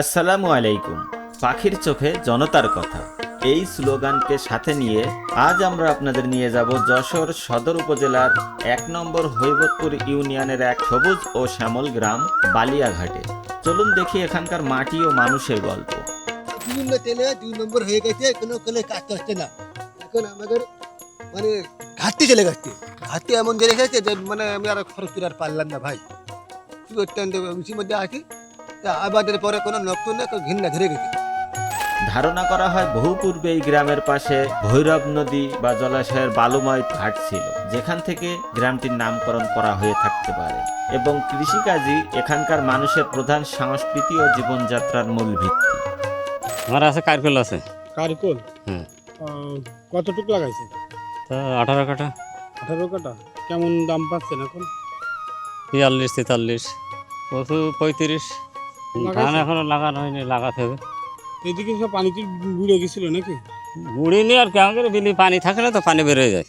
আসসালামু আলাইকুম। পাখির চোখে জনতার কথা। এই স্লোগানকে সাথে নিয়ে আজ আমরা আপনাদের নিয়ে যাব যশোর সদর উপজেলার এক নম্বর হৈবতপুর ইউনিয়নের এক সবুজ ও শ্যামল গ্রাম, বালিয়াঘাটে। চলুন দেখি এখানকার মাটি ও মানুষের গল্প। দুই নম্বর হয়ে গেছে না। মানে ঘাটতি চলে গেছে। ঘাটতি এমন চলে গেছে যে মানে আমি আর খরচ আর পারলাম না ভাই। অত্যন্ত বেশির মধ্যে আছি। তা আবাদের পরে কোনো নতুন না কোনো ঘৃণা ধরে গেছে। ধারণা করা হয় বহু পূর্বে এই গ্রামের পাশে ভৈরব নদী বা জলাশয়ের বালুময় ঘাট ছিল যেখান থেকে গ্রামটির নামকরণ করা হয়ে থাকতে পারে এবং কৃষিকাজই এখানকার মানুষের প্রধান সংস্কৃতি ও জীবনযাত্রার মূল ভিত্তি। আমার আছে কারকুল আছে। কারিকল। আহ, কতটুকু লাগাইছে? তা আঠারো কাটা আঠারো কাটা কেমন দাম পাচ্ছেন এখন? বিয়াল্লিশ তেতাল্লিশ পঁয়ত্রিশ? ধান এখনও লাগানো হয়নি লাগাতে হবে। এদিকে সব পানিতে বুড়ে গেছিল নাকি? গুড়িনি আর কেমন করে বিলি পানি থাকে না তো পানি বেরোয় যায়।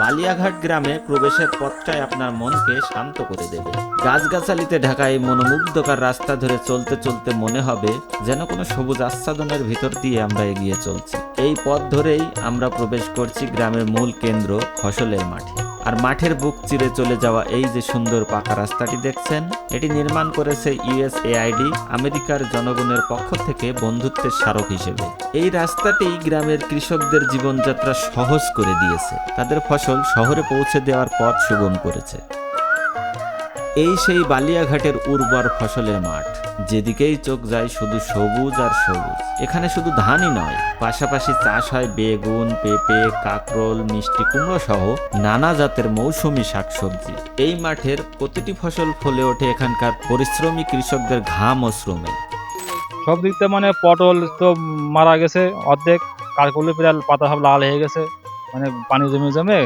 বালিয়াঘাট গ্রামে প্রবেশের পথটাই আপনার মনকে শান্ত করে দেবে। গাছগাছালিতে ঢাকা এই মনোমুগ্ধকর রাস্তা ধরে চলতে চলতে মনে হবে যেন কোনো সবুজ আচ্ছাদনের ভিতর দিয়ে আমরা এগিয়ে চলছি। এই পথ ধরেই আমরা প্রবেশ করছি গ্রামের মূল কেন্দ্র ফসলের মাঠে। আর মাঠের বুক চিরে চলে যাওয়া এই যে সুন্দর পাকা রাস্তাটি দেখছেন, এটি নির্মাণ করেছে ইউএসএআইডি, আমেরিকার জনগণের পক্ষ থেকে বন্ধুত্বের স্মারক হিসেবে। এই রাস্তাটি গ্রামের কৃষকদের জীবনযাত্রা সহজ করে দিয়েছে। তাদের ফসল শহরে পৌঁছে দেওয়ার পথ সুগম করেছে। এই সেই বালিয়াঘাটের উর্বর ফসলের মাঠ। যেদিকেই চোখ যায় শুধু সবুজ আর সবুজ। এখানে শুধু ধানই নয়, পাশাপাশি চাষ হয় বেগুন, পেঁপে, কাকরোল, মিষ্টি কুমড়ো সহ নানা জাতের মৌসুমি শাকসবজি। এই মাঠের প্রতিটি ফসল ফলে ওঠে এখানকার পরিশ্রমী কৃষকদের ঘাম ও শ্রমে। সব দিক থেকে মানে পটল তো মারা গেছে অর্ধেক কারকলে প্রায় পাতা সব লাল হয়ে গেছে মানে পানি জমে জমে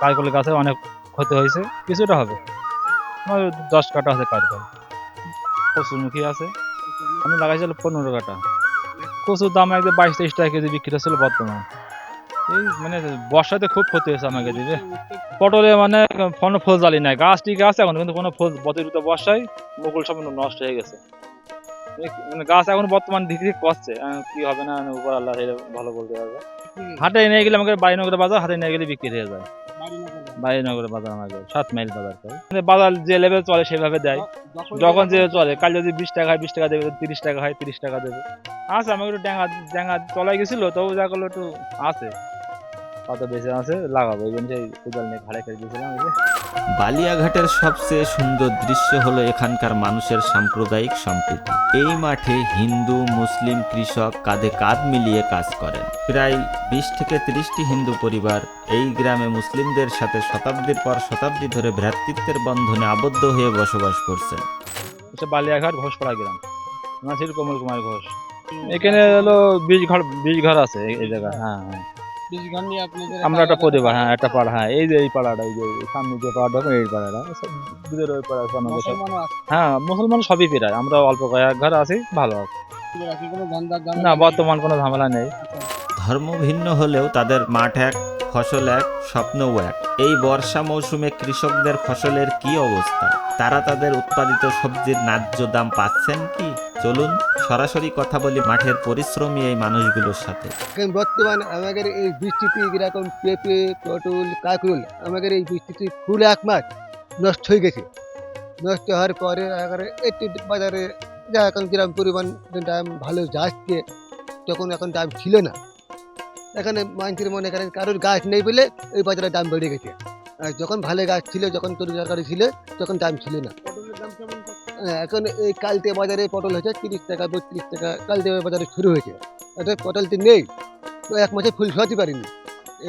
কারকলে গাছে অনেক ক্ষতি হয়েছে, কিছুটা হবে। দশ কাটা আছে কারকল কচুরমুখী আছে। আমি লাগাইছিলাম পনেরো কাটা কচুর দাম একদম বাইশ তেইশ টাকা কেজি বিক্রি হচ্ছিল বর্তমান। এই মানে বর্ষাতে খুব ক্ষতি হয়েছে আমাকে দিবে পটলে মানে কোনো ফুল জালি নাই গাছ ঠিক আছে এখন কিন্তু কোনো ফুল বতিরিত বর্ষায় মুকুল সব নষ্ট হয়ে গেছে। মানে গাছ এখন বর্তমান দিকে করছে আহ, কি হবে না উপর আল্লাহ ভালো বলতে পারবে। হাটে নিয়ে গেলে আমাকে বাইনগরের বাজার হাটে নিয়ে গেলে বিক্রি হয়ে যায়। বাইনগরের বাজার আমাকে সাত মাইল বাজার করে। মানে বাজার যে লেভেল চলে সেভাবে দেয়। যখন যে চলে, কাল যদি বিশ টাকা হয়, বিশ টাকা দেবে তিরিশ টাকা হয়, তিরিশ টাকা দেবে। আছে আমাকে একটু ড্যাঙ্গা ড্যাঙ্গা চলাই গেছিল, তবু যা করল একটু আছে। আছে লাগাবো। এই জন্য সেই কোদাল নিয়ে ঘাড়ে খেয়ে দিয়েছিলাম এই যে। বালিয়াঘাটের সবচেয়ে সুন্দর দৃশ্য হলো এখানকার মানুষের সাম্প্রদায়িক সম্প্রীতি। এই মাঠে হিন্দু মুসলিম কৃষক কাঁধে কাঁধ মিলিয়ে কাজ করেন। প্রায় বিশ থেকে ত্রিশটি হিন্দু পরিবার এই গ্রামে মুসলিমদের সাথে শতাব্দীর পর শতাব্দী ধরে ভ্রাতৃত্বের বন্ধনে আবদ্ধ হয়ে বসবাস করছেন। হচ্ছে বালিয়াঘাট ঘোষপাড়া গ্রাম। নাসির কমল কুমার ঘোষ। এখানে হলো বীজ ঘর বীজ ঘর আছে এই- জায়গায়। হ্যাঁ হ্যাঁ। আমরা একটা পরিবার হ্যাঁ একটা পাড়া হ্যাঁ এই যে এই পাড়াটা এই যে সামনে যে পাড়াটা এই পাড়াটা সব দুধের ওই পাড়া আছে আমাদের। হ্যাঁ মুসলমান সবই প্রায় আমরা অল্প কয়েক ঘর আছি ভালো আছি। না বর্তমান কোনো ঝামেলা নেই। ধর্ম ভিন্ন হলেও তাদের মাঠ এক ফসল এক স্বপ্নও এক। এই বর্ষা মৌসুমে কৃষকদের ফসলের কি অবস্থা? তারা তাদের উৎপাদিত সবজির ন্যায্য দাম পাচ্ছেন কি? চলুন সরাসরি কথা বলি মাঠের পরিশ্রমী এই মানুষগুলোর সাথে। বর্তমান আমাদের এই বৃষ্টিতে এরকম পেঁপে, পটল, কাঁকরোল, আমাদের এই বৃষ্টিতে ফুল এক মাস নষ্ট হয়ে গেছে। নষ্ট হওয়ার পরে একটু বাজারে যা এখন কিরম পরিমাণ দাম ভালো যাচ্ছে, তখন এখন দাম ছিল না। এখানে মানুষের মনে করেন কারোর গাছ নেই বলে এই বাজারে দাম বেড়ে গেছে। আর যখন ভালো গাছ ছিল, যখন তরু তরকারি ছিল, তখন দাম ছিল না। হ্যাঁ, এখন এই কালতে বাজারে পটল হয়েছে তিরিশ টাকা বত্রিশ টাকা। কালতে বাজারে শুরু হয়েছে। এটা পটল তো নেই তো এক মাসে ফুল শোয়াতে পারিনি।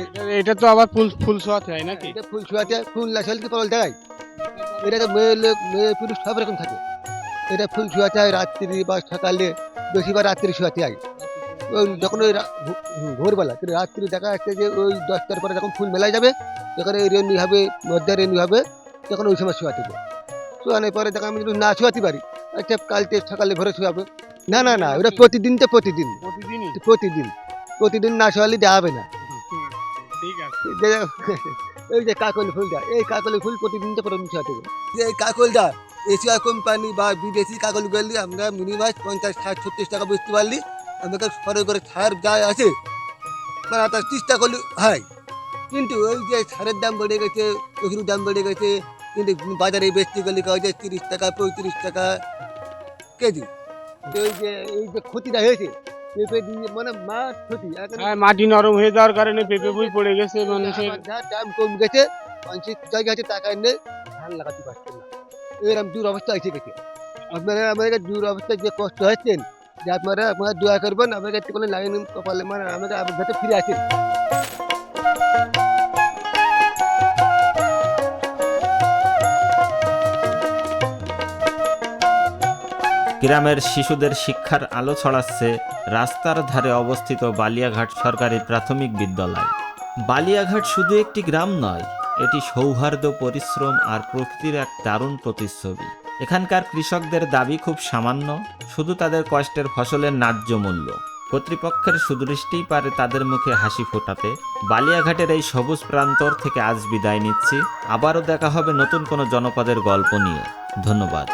এটা- এটা তো আবার ফুল ফুল শোয়াতে হয় নাকি? এটা ফুল শোয়াতে ফুল না শোয়ালে কি পটল দেয়। এটা তো মেয়ে লোক মেয়ে পুরুষ সব রকম থাকে। এটা ফুল শোয়াতে হয় রাত্রি বা সকালে বেশিরভাগ রাত্রি শোয়াতে হয়। ওই যখন ওই ভোরবেলা কিন্তু রাত্রি দেখা যাচ্ছে যে ওই দশটার পরে যখন ফুল মেলায় যাবে যখন এই রেনি হবে মধ্যে রেনি হবে তখন ওই সময় শোয়াতে হবে শোয়ানোর পরে যখন আমি যদি না শোয়াতে পারি আচ্ছা কালকে সকালে ভোরে শোয়াবো। না না না ওটা প্রতিদিন তো প্রতিদিন। প্রতিদিন। প্রতিদিন না শোয়ালে দেওয়া হবে না। ঠিক আছে। যে- এই যে কাকলি ফুলটা এই কাকলি ফুল প্রতিদিন তো প্রতিদিন শোয়াতে হবে। এই কাকলটা এশিয়া কোম্পানি বা বিদেশি কাগজ গেলে আমরা মিনিমাম পঞ্চাশ ষাট ছত্রিশ টাকা বুঝতে পারলি আমাকে সরে করে সার যা আছে। মানে তার চেষ্টা করলে হয়। কিন্তু ওই যে সারের দাম বেড়ে গেছে ওষুধের দাম বেড়ে গেছে কিন্তু বাজারে বেচতে গেলে কাজ তিরিশ টাকা পঁয়ত্রিশ টাকা কেজি? এই যে এই যে ক্ষতিটা হয়েছে পেঁপে দিয়ে মানে মাছ ক্ষতি হ্যাঁ মাটি নরম হয়ে যাওয়ার কারণে পেঁপে বই পড়ে গেছে মানুষের যা দাম কম গেছে মানুষের জায়গা আছে টাকা নেই ধান লাগাতে পারছেন না। এরকম দূর অবস্থা এসে গেছে আপনারা আমাদের দূর অবস্থায় যে কষ্ট হচ্ছেন যে আপনারা আপনারা দোয়া করবেন আমাকে কোনো লাইন কপালে মানে আমাদের আমার যাতে ফিরে আসেন। গ্রামের শিশুদের শিক্ষার আলো ছড়াচ্ছে রাস্তার ধারে অবস্থিত বালিয়াঘাট সরকারি প্রাথমিক বিদ্যালয়। বালিয়াঘাট শুধু একটি গ্রাম নয়, এটি সৌহার্দ্য, পরিশ্রম আর প্রকৃতির এক দারুণ প্রতিচ্ছবি। এখানকার কৃষকদের দাবি খুব সামান্য, শুধু তাদের কষ্টের ফসলের ন্যায্য মূল্য। কর্তৃপক্ষের সুদৃষ্টিই পারে তাদের মুখে হাসি ফোটাতে। বালিয়াঘাটের এই সবুজ প্রান্তর থেকে আজ বিদায় নিচ্ছি। আবারও দেখা হবে নতুন কোনো জনপদের গল্প নিয়ে। ধন্যবাদ।